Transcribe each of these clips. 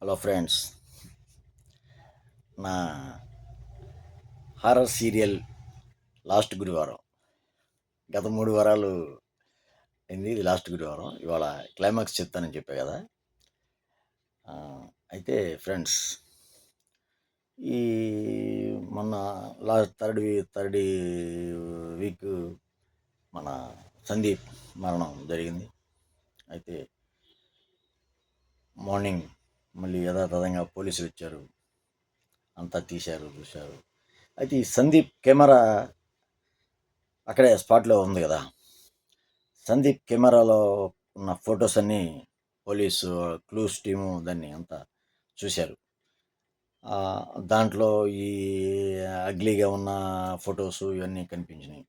Hello friends నా horror serial last గురువారం. గత మూడు వారాలు అయింది ఇది లాస్ట్ గురువారం. ఇవాళ క్లైమాక్స్ చెప్తానని చెప్పా కదా. అయితే ఫ్రెండ్స్ ఈ మొన్న లాస్ట్ థర్డ్ వీ థర్డ్ వీక్ మన సందీప్ మరణం జరిగింది. అయితే మార్నింగ్ మళ్ళీ యథాతథంగా పోలీసులు వచ్చారు. అంతా తీశారు చూశారు. అయితే ఈ సందీప్ కెమెరా అక్కడే స్పాట్లో ఉంది కదా. సందీప్ కెమెరాలో ఉన్న ఫొటోస్ అన్నీ పోలీసు క్లూస్ టీము దాన్ని అంతా చూశారు. దాంట్లో ఈ అగ్లీగా ఉన్న ఫొటోస్ ఇవన్నీ కనిపించినాయి.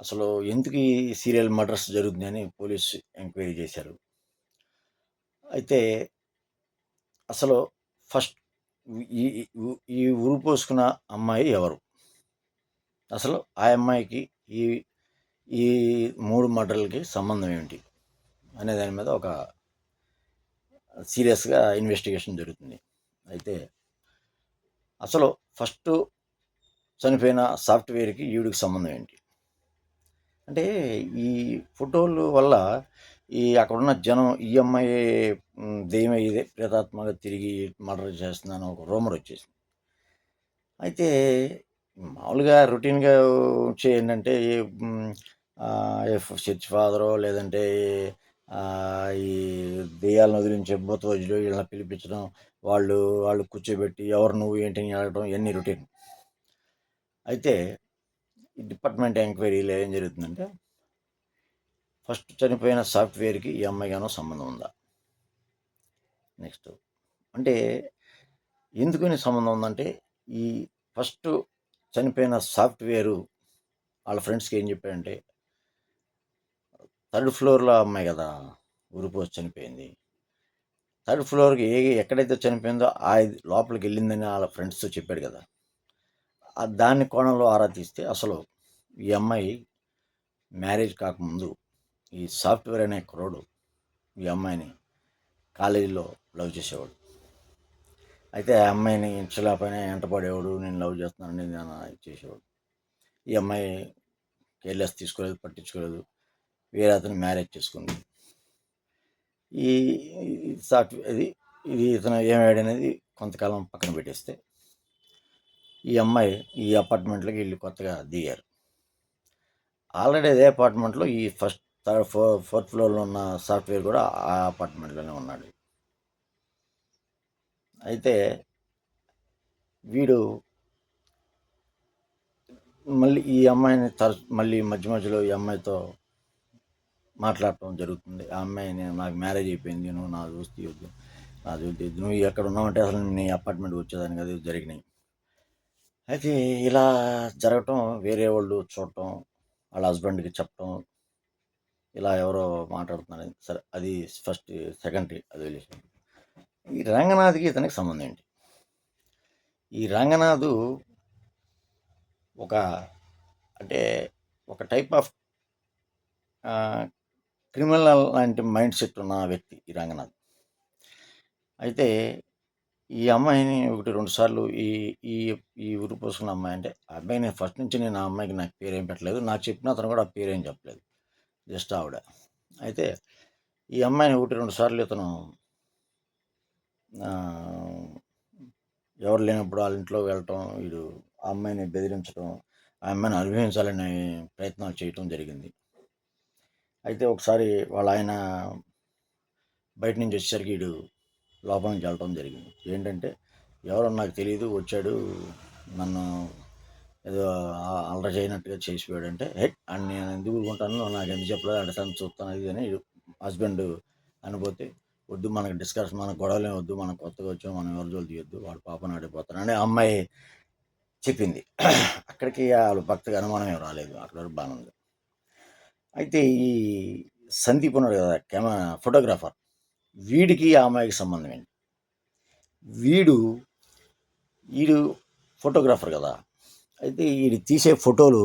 అసలు ఎందుకు ఈ సీరియల్ మర్డర్స్ జరుగుతున్నాయని పోలీసు ఎంక్వైరీ చేశారు. అయితే అసలు ఫస్ట్ ఈ ఈ- ఊరు పోసుకున్న అమ్మాయి ఎవరు? అసలు ఆ అమ్మాయికి ఈ ఈ మూడు మర్డర్లకి సంబంధం ఏమిటి? అనే దాని మీద ఒక సీరియస్గా ఇన్వెస్టిగేషన్ జరుగుతుంది. అయితే అసలు ఫస్ట్ చనిపోయిన సాఫ్ట్వేర్కి ఈవిడికి సంబంధం ఏంటి? అంటే ఈ ఫోటోలు వల్ల ఈ అక్కడున్న జనం ఈ అమ్మాయి ఇదే ప్రేతాత్మగా తిరిగి మర్డర్ చేస్తుందని ఒక రూమర్ వచ్చేసింది. అయితే మామూలుగా రొటీన్గా వచ్చే ఏంటంటే ఎఫ్ చర్చ్ ఫాదరో లేదంటే ఈ దెయ్యాలను వదిలించే భూతవజులు ఇలా పిలిపించడం వాళ్ళు వాళ్ళు కూర్చోబెట్టి ఎవరు నువ్వు ఏంటిని అడగడం ఇవన్నీ రొటీన్. అయితే ఈ డిపార్ట్మెంట్ ఎంక్వైరీలో ఏం జరుగుతుందంటే ఫస్ట్ చనిపోయిన సాఫ్ట్వేర్కి ఈ అమ్మాయిగానో సంబంధం ఉందా? నెక్స్ట్. అంటే ఎందుకని సంబంధం ఉందంటే ఈ ఫస్ట్ చనిపోయిన సాఫ్ట్వేరు వాళ్ళ ఫ్రెండ్స్కి ఏం చెప్పాడంటే థర్డ్ ఫ్లోర్లో అమ్మాయి కదా ఉరిపోసి చనిపోయింది. థర్డ్ ఫ్లోర్కి ఏ ఎక్కడైతే చనిపోయిందో ఆ లోపలికి వెళ్ళిందని వాళ్ళ ఫ్రెండ్స్తో చెప్పాడు కదా. దాని కోణంలో ఆరా తీస్తే అసలు ఈ అమ్మాయి మ్యారేజ్ కాకముందు ఈ సాఫ్ట్వేర్ అనే కుర్రోడు ఈ అమ్మాయిని కాలేజీలో లవ్ చేసేవాడు. అయితే ఆ అమ్మాయిని ఇంచలేపైన ఎంటపడేవాడు నేను లవ్ చేస్తున్నాను నేను చేసేవాడు. ఈ అమ్మాయి కేర్లెస్ తీసుకోలేదు పట్టించుకోలేదు. వేరే అతను మ్యారేజ్ చేసుకుంది. ఈ సాఫ్ట్వేర్ ఇది ఇది ఇతను ఏమయ్యాడు అనేది కొంతకాలం పక్కన పెట్టేస్తే ఈ అమ్మాయి ఈ అపార్ట్మెంట్లోకి వెళ్ళి కొత్తగా దిగారు. ఆల్రెడీ అదే అపార్ట్మెంట్లో ఈ ఫస్ట్ థర్డ్ ఫోర్ ఫోర్త్ ఫ్లోర్లో ఉన్న సాఫ్ట్వేర్ కూడా ఆ అపార్ట్మెంట్లోనే ఉన్నాడు. అయితే వీడు మళ్ళీ ఈ అమ్మాయిని తరచు మళ్ళీ మధ్య మధ్యలో ఈ అమ్మాయితో మాట్లాడటం జరుగుతుంది. ఆ అమ్మాయి నేను నాకు మ్యారేజ్ అయిపోయింది నువ్వు నా దోస్తి వద్దు నా దోస్తి నువ్వు ఎక్కడ ఉన్నావంటే అసలు నీ అపార్ట్మెంట్ వచ్చేదానికి కదా జరిగినాయి. అయితే ఇలా జరగటం వేరే వాళ్ళు చూడటం వాళ్ళ హస్బెండ్కి చెప్పటం ఇలా ఎవరో మాట్లాడుతున్నారు సరే అది ఫస్ట్ సెకండరీ అది విషయం ఈ రంగనాథ్కి ఇతనికి సంబంధం ఏంటి? ఈ రంగనాథు ఒక అంటే ఒక టైప్ ఆఫ్ క్రిమినల్ లాంటి మైండ్ సెట్ ఉన్న వ్యక్తి ఈ రంగనాథ్. అయితే ఈ అమ్మాయిని ఒకటి రెండు సార్లు ఈ ఈ ఈ ఊరు పోసుకున్న అమ్మాయి అంటే ఆ అబ్బాయిని నేను ఫస్ట్ నుంచి నేను ఆ అమ్మాయికి నాకు పేరేం పెట్టలేదు. నాకు చెప్పిన అతను కూడా ఆ పేరేం చెప్పలేదు. జస్ట్ ఆవిడ. అయితే ఈ అమ్మాయిని ఒకటి రెండు సార్లు ఇతను ఎవరు లేనప్పుడు వాళ్ళ ఇంట్లో వెళ్ళటం వీడు ఆ అమ్మాయిని బెదిరించడం ఆ అమ్మాయిని అనుభవించాలనే ప్రయత్నాలు చేయటం జరిగింది. అయితే ఒకసారి వాళ్ళ ఆయన బయట నుంచి వచ్చేసరికి వీడు లోపల నుంచి వెళ్ళటం జరిగింది. ఏంటంటే ఎవరో నాకు తెలియదు వచ్చాడు నన్ను ఏదో అల్లరి చేయనట్టుగా చేసిపోయాడు అంటే హెట్ అని నేను ఎందుకు ఊరుకుంటాను నాకు ఎందుకు చెప్పలేదు అడసాను చూస్తాను అది అని హస్బెండ్ అనిపోతే వద్దు మనకు డిస్కస్ మన గొడవలే వద్దు మనం కొత్తగా వచ్చాం మనం ఎవరి జోలు తీయొద్దు వాడు పాపను ఆడిపోతాను అని ఆ అమ్మాయి చెప్పింది. అక్కడికి వాళ్ళు భక్తికి అనుమానం ఏం రాలేదు అక్కడ వరకు బాగానే ఉంది. అయితే ఈ సందీప్ ఉన్నాడు కదా కెమెరా ఫోటోగ్రాఫర్ వీడికి ఆ అమ్మాయికి సంబంధం ఏంటి? వీడు వీడు ఫోటోగ్రాఫర్ కదా అయితే వీడు తీసే ఫోటోలు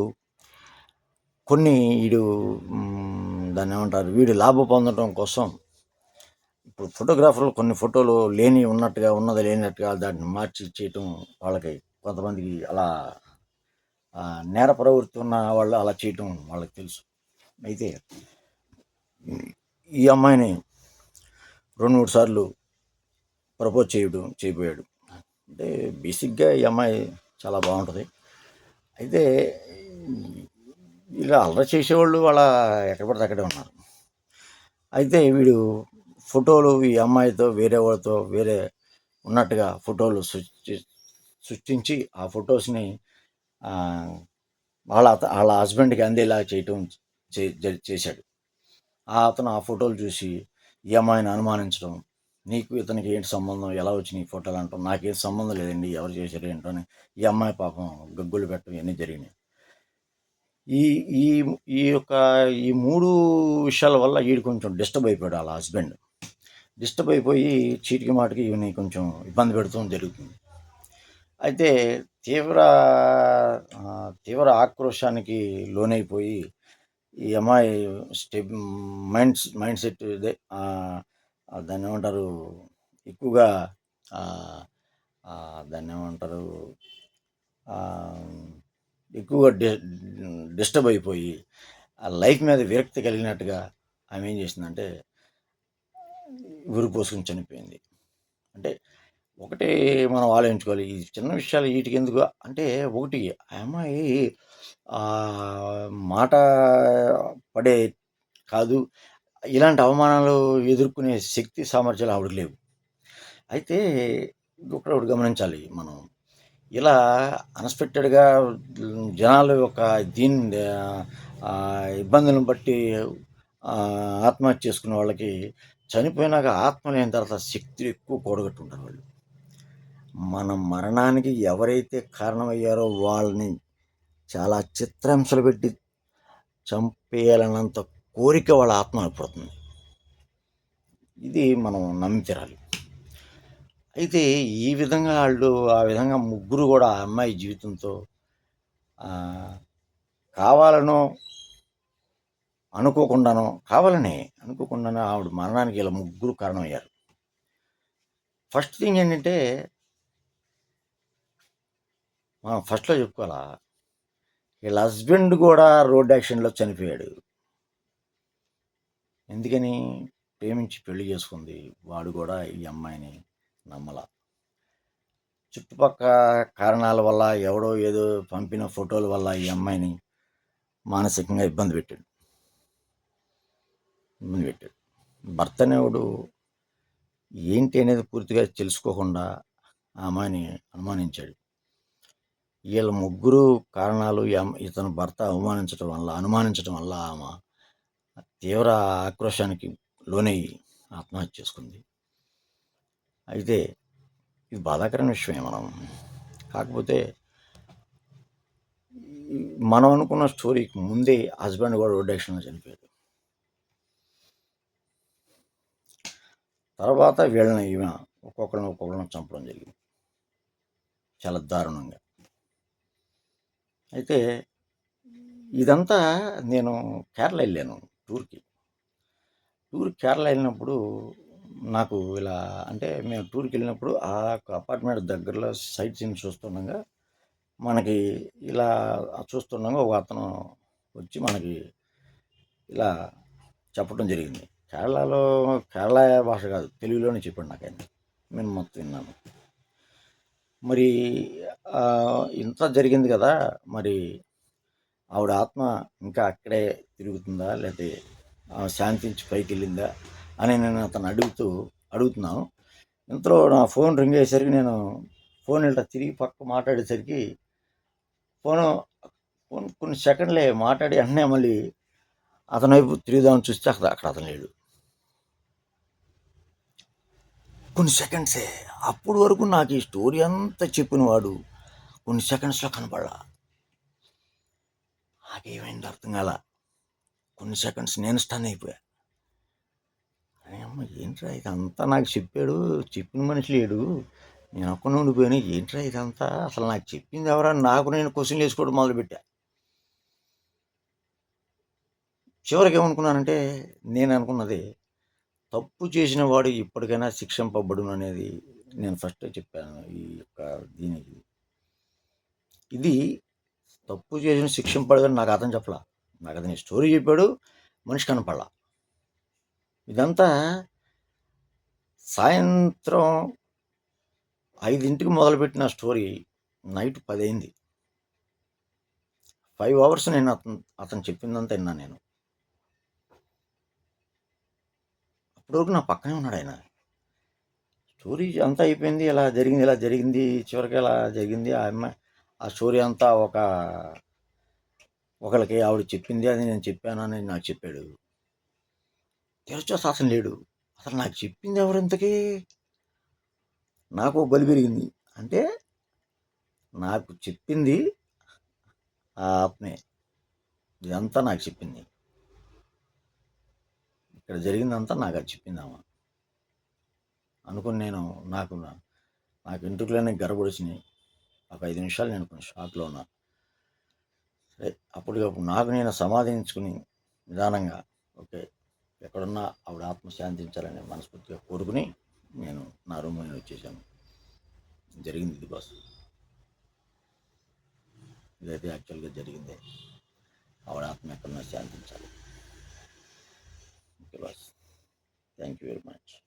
కొన్ని వీడు దాన్ని ఏమంటారు వీడు లాభ పొందడం కోసం ఇప్పుడు ఫోటోగ్రాఫర్లు కొన్ని ఫోటోలు లేని ఉన్నట్టుగా ఉన్నది లేనట్టుగా దాన్ని మార్చి చేయటం వాళ్ళకి కొంతమందికి అలా నేర ప్రవృత్తి ఉన్న వాళ్ళు అలా చేయటం వాళ్ళకి తెలుసు. అయితే ఈ అమ్మాయిని రెండు మూడు సార్లు ప్రపోజ్ చేయడం చేయబోయాడు. అంటే బేసిక్గా ఈ అమ్మాయి చాలా బాగుంటుంది. అయితే ఇలా అల్లరి చేసేవాళ్ళు వాళ్ళ ఎక్కడ పడితే అక్కడే ఉన్నారు. అయితే వీడు ఫోటోలు ఈ అమ్మాయితో వేరే వాళ్ళతో వేరే ఉన్నట్టుగా ఫోటోలు సృష్టి సృష్టించి ఆ ఫొటోస్ని వాళ్ళ వాళ్ళ హస్బెండ్కి అందేలా చేయటం చే- జ- చేశాడు. ఆ అతను ఆ ఫోటోలు చూసి ఈ అమ్మాయిని అనుమానించడం నీకు ఇతనికి ఏంటి సంబంధం? ఎలా వచ్చినాయి ఈ ఫోటోలు అంటాం నాకేం సంబంధం లేదండి. ఎవరు చేశారు ఏంటో అని ఈ అమ్మాయి పాపం గగ్గులు పెట్టడం ఇవన్నీ జరిగినాయి. ఈ ఈ ఈ యొక్క ఈ మూడు విషయాల వల్ల వీడు కొంచెం డిస్టర్బ్ అయిపోయాడు వాళ్ళ హస్బెండ్. డిస్టర్బ్ అయిపోయి చీటికి మాటికి ఈయన కొంచెం ఇబ్బంది పెడుతూ జరుగుతుంది. అయితే తీవ్ర తీవ్ర ఆక్రోశానికి లోనైపోయి ఈ అమ్మాయి స్టెప్ మైండ్ మైండ్ సెట్ ఇదే దాన్ని ఏమంటారు ఎక్కువగా దాన్ని ఏమంటారు ఎక్కువగా డి డిస్టర్బ్ అయిపోయి ఆ లైఫ్ మీద విరక్తి కలిగినట్టుగా ఆమె ఏం చేసిందంటే ఉరి చనిపోయింది. అంటే ఒకటి మనం ఆలోచించుకోవాలి. ఈ చిన్న విషయాలు వీటికి ఎందుకు అంటే ఒకటి ఆ అమ్మాయి మాట పడే కాదు. ఇలాంటి అవమానాలు ఎదుర్కొనే శక్తి సామర్థ్యాలు ఆవిడకి లేవు. అయితే ఒకటి ఒకటి గమనించాలి మనం. ఇలా అన్ఎక్స్పెక్టెడ్గా జనాల యొక్క దీని ఇబ్బందులను బట్టి ఆత్మహత్య చేసుకున్న వాళ్ళకి చనిపోయినాక ఆత్మ లేని తర్వాత శక్తి ఎక్కువ కూడగట్టుంటారు వాళ్ళు. మన మరణానికి ఎవరైతే కారణమయ్యారో వాళ్ళని చాలా చిత్రహింసలు పెట్టి చంపేయాలన్నంత కోరిక వాళ్ళ ఆత్మ పుడుతుంది ఇది మనం నమ్మితేరాలి. అయితే ఈ విధంగా వాళ్ళు ఆ విధంగా ముగ్గురు కూడా ఆ అమ్మాయి జీవితంతో కావాలనో అనుకోకుండానో కావాలనే అనుకోకుండానో ఆవిడ మరణానికి ఇలా ముగ్గురు కారణమయ్యారు. ఫస్ట్ థింగ్ ఏంటంటే మనం ఫస్ట్లో చెప్పుకోవాలా వీళ్ళ హస్బెండ్ కూడా రోడ్ యాక్సిడెంట్లో చనిపోయాడు. ఎందుకని ప్రేమించి పెళ్ళి చేసుకుంది వాడు కూడా ఈ అమ్మాయిని నమ్మల. చుట్టుపక్క కారణాల వల్ల ఎవడో ఏదో పంపిన ఫోటోల వల్ల ఈ అమ్మాయిని మానసికంగా ఇబ్బంది పెట్టాడు. ఇబ్బంది పెట్టాడు. భర్త అనేవాడు ఏంటి అనేది పూర్తిగా తెలుసుకోకుండా ఆ అమ్మాయిని అనుమానించాడు. వీళ్ళ ముగ్గురు కారణాలు ఇతను భర్త అవమానించడం వల్ల అనుమానించడం వల్ల ఆమె తీవ్ర ఆక్రోశానికి లోనై ఆత్మహత్య చేసుకుంది. అయితే ఇది బాధాకరమైన విషయమే మనం. కాకపోతే మనం అనుకున్న స్టోరీకి ముందే హస్బెండ్ కూడా రోడ్ యాక్సిడెంట్లో చనిపోయాడు. తర్వాత వీళ్ళని ఈమె ఒక్కొక్కరిని ఒక్కొక్కరిని చంపడం జరిగింది. చాలా దారుణంగా. అయితే ఇదంతా నేను కేరళ వెళ్ళాను. టూర్కి. టూర్ కేరళ వెళ్ళినప్పుడు నాకు ఇలా అంటే మేము టూర్కి వెళ్ళినప్పుడు ఆ అపార్ట్మెంట్ దగ్గరలో సైట్ సీన్ చూస్తుండగా మనకి ఇలా చూస్తుండగా ఒక అతను వచ్చి మనకి ఇలా చెప్పడం జరిగింది. కేరళలో కేరళ భాష కాదు తెలుగులోనే చెప్పాడు నాకు ఆయన. నేను మొత్తం విన్నాను. మరి ఇంత జరిగింది కదా మరి ఆవిడ ఆత్మ ఇంకా అక్కడే తిరుగుతుందా? లేకపోతే శాంతించి పైకి వెళ్ళిందా? అని నేను అతను అడుగుతూ అడుగుతున్నాను. ఇంతలో నా ఫోన్ రింగ్ అయ్యేసరికి నేను ఫోన్ ఇట్లా తిరిగి పక్క మాట్లాడేసరికి ఫోను ఫోన్ కొన్ని సెకండ్లే మాట్లాడి వెంటనే మళ్ళీ అతని వైపు తిరుగుదామని చూస్తే అక్కడ అక్కడ అతను లేడు. కొన్ని సెకండ్సే. అప్పటి వరకు నాకు ఈ స్టోరీ అంతా చెప్పినవాడు కొన్ని సెకండ్స్లో కనపడలా. నాకేమైంది అర్థం కాల. కొన్ని సెకండ్స్ నేను స్టన్ అయిపోయా. అరే అమ్మ ఏంట్రా ఇదంతా నాకు చెప్పాడు చెప్పిన మనిషి లేడు. నేను ఒక్కనే ఉండిపోయాను ఏంట్రా ఇదంతా? అసలు నాకు చెప్పింది ఎవరా? నాకు నేను క్వశ్చన్ వేసుకోవడం మొదలుపెట్టా. చివరికి ఏమనుకున్నానంటే నేను అనుకున్నది తప్పు చేసిన వాడు ఇప్పటికైనా శిక్షింపబడును అనేది నేను ఫస్ట్ చెప్పాను ఈ యొక్క దీనికి. ఇది తప్పు చేసిన శిక్షింపడదని నాకు అతను చెప్పలా. నాకు అతని స్టోరీ చెప్పాడు మనిషి కనపడలా. ఇదంతా సాయంత్రం ఐదింటికి మొదలుపెట్టిన స్టోరీ నైట్ పదైంది. ఫైవ్ అవర్స్ నేను అతను అతను చెప్పిందంతా విన్నా నేను. అప్పటి వరకు నా పక్కనే ఉన్నాడు ఆయన. స్టోరీ అంతా అయిపోయింది ఇలా జరిగింది ఇలా జరిగింది చివరికి ఇలా జరిగింది ఆ అమ్మాయి ఆ స్టోరీ అంతా ఒక ఒకరికి ఆవిడ చెప్పింది అది నేను చెప్పానని నాకు చెప్పాడు. తెరచు అసలు లేడు. అసలు నాకు చెప్పింది ఎవరు ఇంతకీ నాకు ఒక బలి పెరిగింది. అంటే నాకు చెప్పింది ఆ ఆత్మే. ఇదంతా నాకు చెప్పింది. ఇక్కడ జరిగిందంతా నాకు అది చెప్పింది అనుకుని నేను నాకు నాకు ఇంటిలోనే గర్భొడిచినాయి ఒక ఐదు నిమిషాలు నేను కొంచెం షాక్లో ఉన్నా సరే అప్పటికప్పుడు నాకు నేను సమాధించుకుని నిదానంగా ఓకే ఎక్కడున్నా ఆవిడ ఆత్మ శాంతించాలని మనస్ఫూర్తిగా కోరుకుని నేను నా రూమ్ నేను వచ్చేసాను. జరిగింది ఇది బాస్. ఇదైతే యాక్చువల్గా జరిగింది. ఆవిడ ఆత్మ ఎక్కడున్నా శాంతించాలి. Okay boss. Thank you very much.